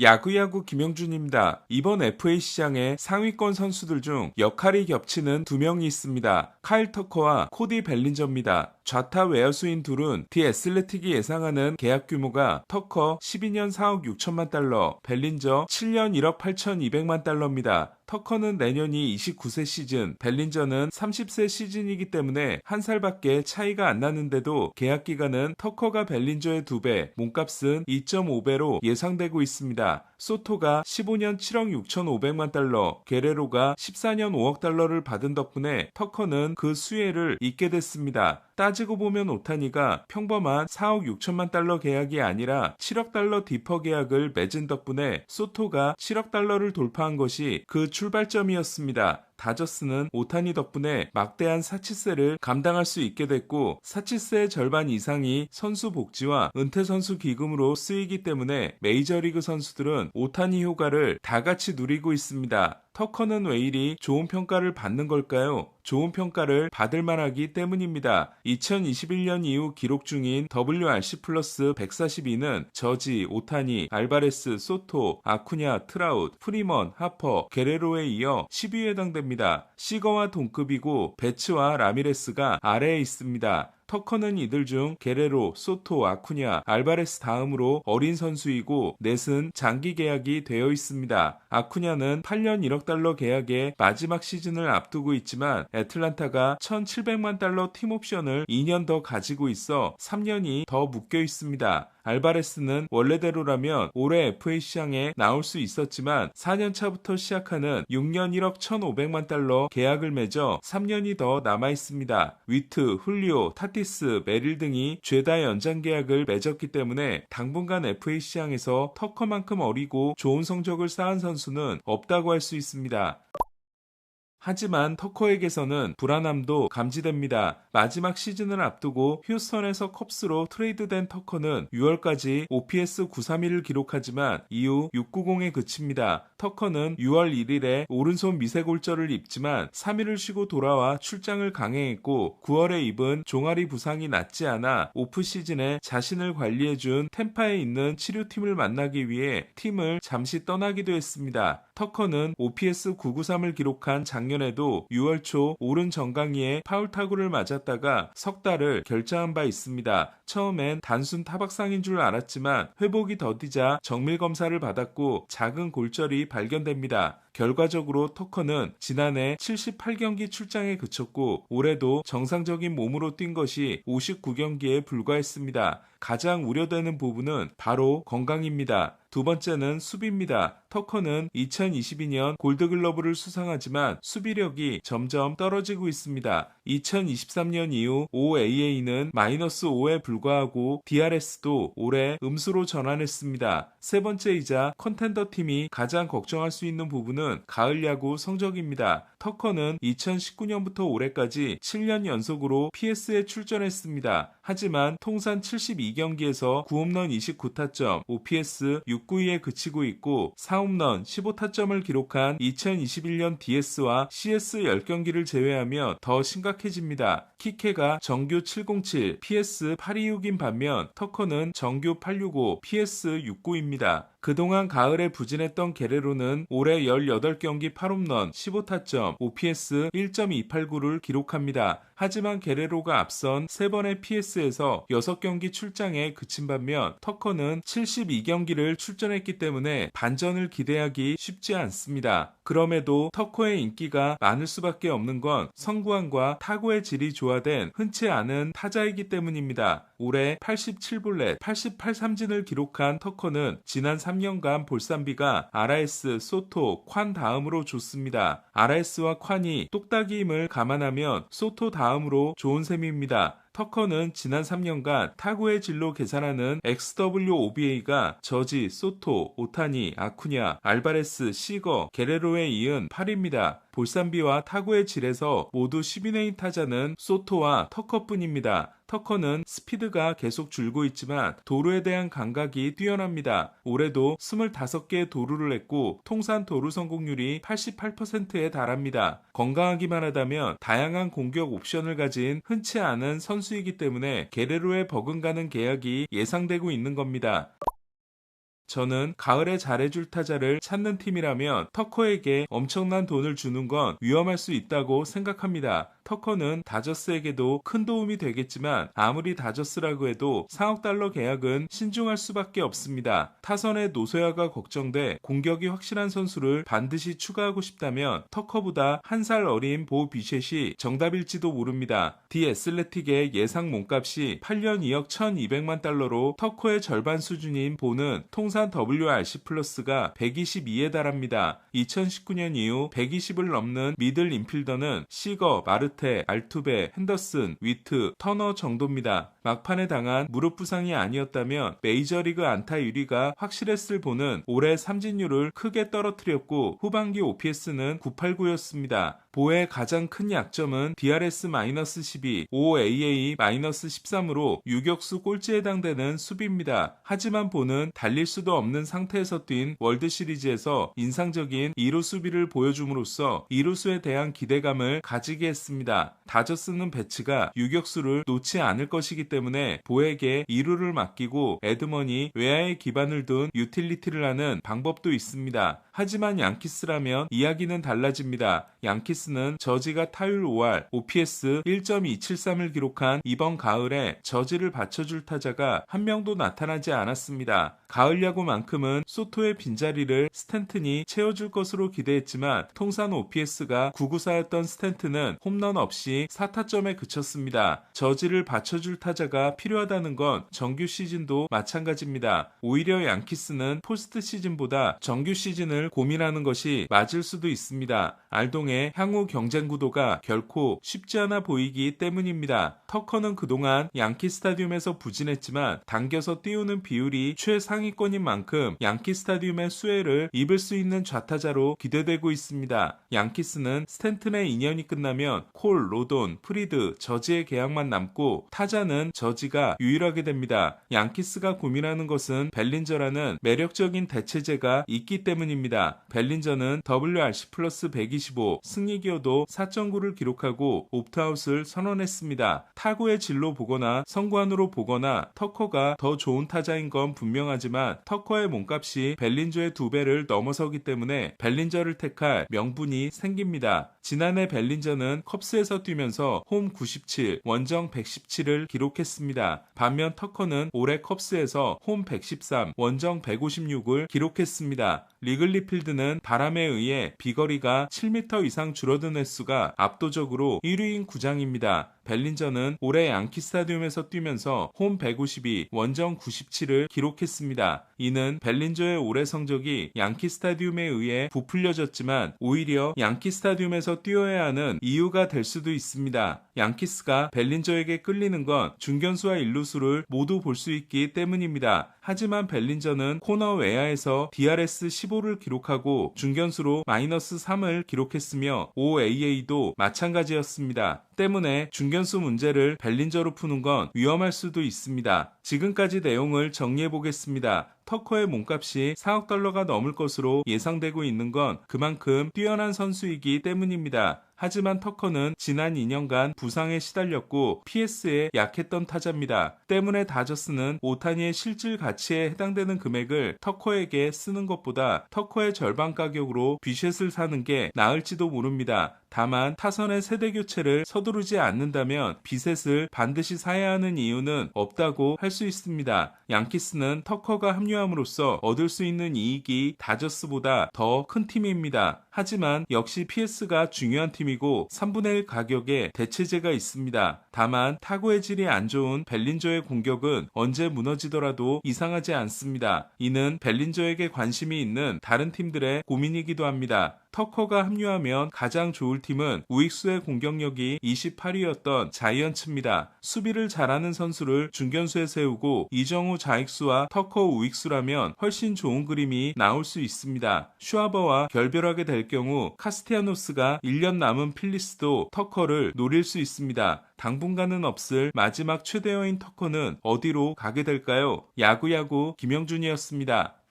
야구야구 김영준입니다. 이번 FA 시장에 상위권 선수들 중 역할이 겹치는 두 명이 있습니다. 카일 터커와 코디 벨린저입니다. 좌타 외야수인 둘은 디 애슬레틱이 예상하는 계약 규모가 터커 12년 4억 6천만 달러, 벨린저 7년 1억 8천2백만 달러입니다. 터커는 내년이 29세 시즌, 벨린저는 30세 시즌이기 때문에 한 살밖에 차이가 안 나는데도 계약 기간은 터커가 벨린저의 2배, 몸값은 2.5배로 예상되고 있습니다. 소토가 15년 7억 6천5백만 달러, 게레로가 14년 5억 달러를 받은 덕분에 터커는 그 수혜를 잊게 됐습니다. 따지고 보면 오타니가 평범한 4억 6천만 달러 계약이 아니라 7억 달러 디퍼 계약을 맺은 덕분에 소토가 7억 달러를 돌파한 것이 그 출발점이었습니다. 다저스는 오타니 덕분에 막대한 사치세를 감당할 수 있게 됐고 사치세의 절반 이상이 선수 복지와 은퇴 선수 기금으로 쓰이기 때문에 메이저리그 선수들은 오타니 효과를 다 같이 누리고 있습니다. 터커는 왜 이리 좋은 평가를 받는 걸까요? 좋은 평가를 받을 만하기 때문입니다. 2021년 이후 기록 중인 WRC 플러스 142는 저지, 오타니, 알바레스, 소토, 아쿠냐, 트라웃, 프리먼, 하퍼, 게레로에 이어 10위에 해당됩니다. 시거와 동급이고 베츠와 라미레스가 아래에 있습니다. 터커는 이들 중 게레로, 소토, 아쿠냐, 알바레스 다음으로 어린 선수이고 넷은 장기 계약이 되어 있습니다. 아쿠냐는 8년 1억 달러 계약에 마지막 시즌을 앞두고 있지만 애틀란타가 1,700만 달러 팀 옵션을 2년 더 가지고 있어 3년이 더 묶여 있습니다. 알바레스는 원래대로라면 올해 FA 시장에 나올 수 있었지만 4년 차부터 시작하는 6년 1억 1,500만 달러 계약을 맺어 3년이 더 남아 있습니다. 위트, 훌리오, 타티스, 메릴 등이 죄다 연장 계약을 맺었기 때문에 당분간 FA 시장에서 터커만큼 어리고 좋은 성적을 쌓은 선수는 없다고 할 수 있습니다. 하지만 터커에게서는 불안함도 감지됩니다. 마지막 시즌을 앞두고 휴스턴에서 컵스로 트레이드된 터커는 6월까지 OPS 931을 기록하지만 이후 690에 그칩니다. 터커는 6월 1일에 오른손 미세골절을 입지만 3일을 쉬고 돌아와 출장을 강행했고 9월에 입은 종아리 부상이 낫지 않아 오프 시즌에 자신을 관리해준 템파에 있는 치료팀을 만나기 위해 팀을 잠시 떠나기도 했습니다. 터커는 OPS 993을 기록한 작년에도 6월 초 오른 정강이에 파울 타구를 맞았다가 석 달을 결장한 바 있습니다. 처음엔 단순 타박상인 줄 알았지만 회복이 더디자 정밀 검사를 받았고 작은 골절이 발견됩니다. 결과적으로 터커는 지난해 78경기 출장에 그쳤고 올해도 정상적인 몸으로 뛴 것이 59경기에 불과했습니다. 가장 우려되는 부분은 바로 건강입니다. 두 번째는 수비입니다. 터커는 2022년 골드글러브를 수상하지만 수비력이 점점 떨어지고 있습니다. 2023년 이후 OAA는 마이너스 5에 불과하고 DRS도 올해 음수로 전환했습니다. 세 번째이자 컨텐더 팀이 가장 걱정할 수 있는 부분은 가을 야구 성적입니다. 터커는 2019년부터 올해까지 7년 연속으로 PS에 출전했습니다. 하지만 통산 72경기에서 9홈런 29타점, OPS 692에 그치고 있고 4홈런 15타점을 기록한 2021년 DS와 CS 10경기를 제외하면 더 심각해집니다. 키케가 정규 707, PS 826인 반면 터커는 정규 865, PS 69입니다. 그동안 가을에 부진했던 게레로는 올해 18경기 8홈런, 15타점, OPS 1.289를 기록합니다. 하지만 게레로가 앞선 3번의 PS에서 6경기 출장에 그친 반면 터커는 72경기를 출전했기 때문에 반전을 기대하기 쉽지 않습니다. 그럼에도 터커의 인기가 많을 수밖에 없는 건 성구안과 타구의 질이 조화된 흔치 않은 타자이기 때문입니다. 올해 87볼넷, 88삼진을 기록한 터커는 지난 3년간 볼산비가 RS, 소토, 콴 다음으로 좋습니다. RS와 콴이 똑딱이임을 감안하면 소토 다음으로 좋은 셈입니다. 터커는 지난 3년간 타구의 진로 계산하는 XWOBA가 저지, 소토, 오타니, 아쿠냐, 알바레스, 시거, 게레로에 이은 8입니다. 볼산비와 타구의 질에서 모두 10인의 타자는 소토와 터커뿐입니다. 터커는 스피드가 계속 줄고 있지만 도루에 대한 감각이 뛰어납니다. 올해도 25개의 도루를 했고 통산 도루 성공률이 88%에 달합니다. 건강하기만 하다면 다양한 공격 옵션을 가진 흔치 않은 선수이기 때문에 게레로에 버금가는 계약이 예상되고 있는 겁니다. 저는 가을에 잘해줄 타자를 찾는 팀이라면 터커에게 엄청난 돈을 주는 건 위험할 수 있다고 생각합니다. 터커는 다저스에게도 큰 도움이 되겠지만 아무리 다저스라고 해도 4억 달러 계약은 신중할 수밖에 없습니다. 타선의 노쇠화가 걱정돼 공격이 확실한 선수를 반드시 추가하고 싶다면 터커보다 한 살 어린 보 비셋이 정답일지도 모릅니다. 디 애슬레틱의 예상 몸값이 8년 2억 1200만 달러로 터커의 절반 수준인 보는 통산 WRC 플러스가 122에 달합니다. 2019년 이후 120을 넘는 미들 인필더는 시거, 마르 테, 알투베, 핸더슨, 위트, 터너 정도입니다. 막판에 당한 무릎 부상이 아니었다면 메이저리그 안타 1위가 확실했을 보는 올해 삼진율을 크게 떨어뜨렸고 후반기 OPS는 989였습니다. 보의 가장 큰 약점은 DRS-12, OAA-13으로 유격수 꼴찌에 해당되는 수비입니다. 하지만 보는 달릴 수도 없는 상태에서 뛴 월드 시리즈에서 인상적인 2루 수비를 보여줌으로써 2루수에 대한 기대감을 가지게 했습니다. 다저스는 배치가 유격수를 놓지 않을 것이기 때문에 보에게 2루를 맡기고 에드먼이 외야에 기반을 둔 유틸리티를 하는 방법도 있습니다. 하지만 양키스라면 이야기는 달라집니다. 양키스 는 저지가 타율 5할, OPS 1.273을 기록한 이번 가을에 저지를 받쳐줄 타자가 한 명도 나타나지 않았습니다. 가을 야구만큼은 소토의 빈자리를 스탠튼이 채워줄 것으로 기대했지만 통산 OPS가 994였던 스탠튼은 홈런 없이 4타점에 그쳤습니다. 저지를 받쳐줄 타자가 필요하다는 건 정규 시즌도 마찬가지입니다. 오히려 양키스는 포스트 시즌보다 정규 시즌을 고민하는 것이 맞을 수도 있습니다. 알동의 향후 경쟁 구도가 결코 쉽지 않아 보이기 때문입니다. 터커는 그동안 양키 스타디움에서 부진했지만 당겨서 띄우는 비율이 최상위권인 만큼 양키 스타디움의 수혜를 입을 수 있는 좌타자로 기대되고 있습니다. 양키스는 스탠튼의 2년이 끝나면 콜, 로돈, 프리드, 저지의 계약만 남고 타자는 저지가 유일하게 됩니다. 양키스가 고민하는 것은 벨린저라는 매력적인 대체제가 있기 때문입니다. 벨린저는 WRC 플러스 125 승리 기여도 4.9를 기록하고 옵트아웃을 선언했습니다. 타구의 질로 보거나 성관으로 보거나 터커가 더 좋은 타자인 건 분명하지만 터커의 몸값이 벨린저의 두 배를 넘어서기 때문에 벨린저를 택할 명분이 생깁니다. 지난해 벨린저는 컵스에서 뛰면서 홈 97, 원정 117을 기록했습니다. 반면 터커는 올해 컵스에서 홈 113, 원정 156을 기록했습니다. 리글리 필드는 바람에 의해 비거리가 7m 이상 줄어든 횟수가 압도적으로 1위인 구장입니다. 벨린저는 올해 양키 스타디움에서 뛰면서 홈 152, 원정 97을 기록했습니다. 이는 벨린저의 올해 성적이 양키 스타디움에 의해 부풀려졌지만 오히려 양키 스타디움에서 뛰어야 하는 이유가 될 수도 있습니다. 양키스가 벨린저에게 끌리는 건 중견수와 일루수를 모두 볼 수 있기 때문입니다. 하지만 벨린저는 코너 외야에서 DRS 15를 기록하고 중견수로 마이너스 3을 기록했으며 OAA도 마찬가지였습니다. 때문에 중견수 문제를 벨린저로 푸는 건 위험할 수도 있습니다. 지금까지 내용을 정리해 보겠습니다. 터커의 몸값이 4억 달러가 넘을 것으로 예상되고 있는 건 그만큼 뛰어난 선수이기 때문입니다. 하지만 터커는 지난 2년간 부상에 시달렸고 PS에 약했던 타자입니다. 때문에 다저스는 오타니의 실질 가치에 해당되는 금액을 터커에게 쓰는 것보다 터커의 절반 가격으로 비셋을 사는 게 나을지도 모릅니다. 다만 타선의 세대 교체를 서두르지 않는다면 비셋을 반드시 사야 하는 이유는 없다고 할 수 있습니다. 양키스는 터커가 합류함으로써 얻을 수 있는 이익이 다저스보다 더 큰 팀입니다. 하지만 역시 PS가 중요한 팀이고 3분의 1 가격에 대체제가 있습니다. 다만 타구의 질이 안 좋은 벨린저의 공격은 언제 무너지더라도 이상하지 않습니다. 이는 벨린저에게 관심이 있는 다른 팀들의 고민이기도 합니다. 터커가 합류하면 가장 좋을 팀은 우익수의 공격력이 28위였던 자이언츠입니다. 수비를 잘하는 선수를 중견수에 세우고 이정우 좌익수와 터커 우익수라면 훨씬 좋은 그림이 나올 수 있습니다. 슈아버와 결별하게 될 경우 카스티아노스가 1년 남은 필리스도 터커를 노릴 수 있습니다. 당분간은 없을 마지막 최대어인 터커는 어디로 가게 될까요? 야구야구 김영준이었습니다.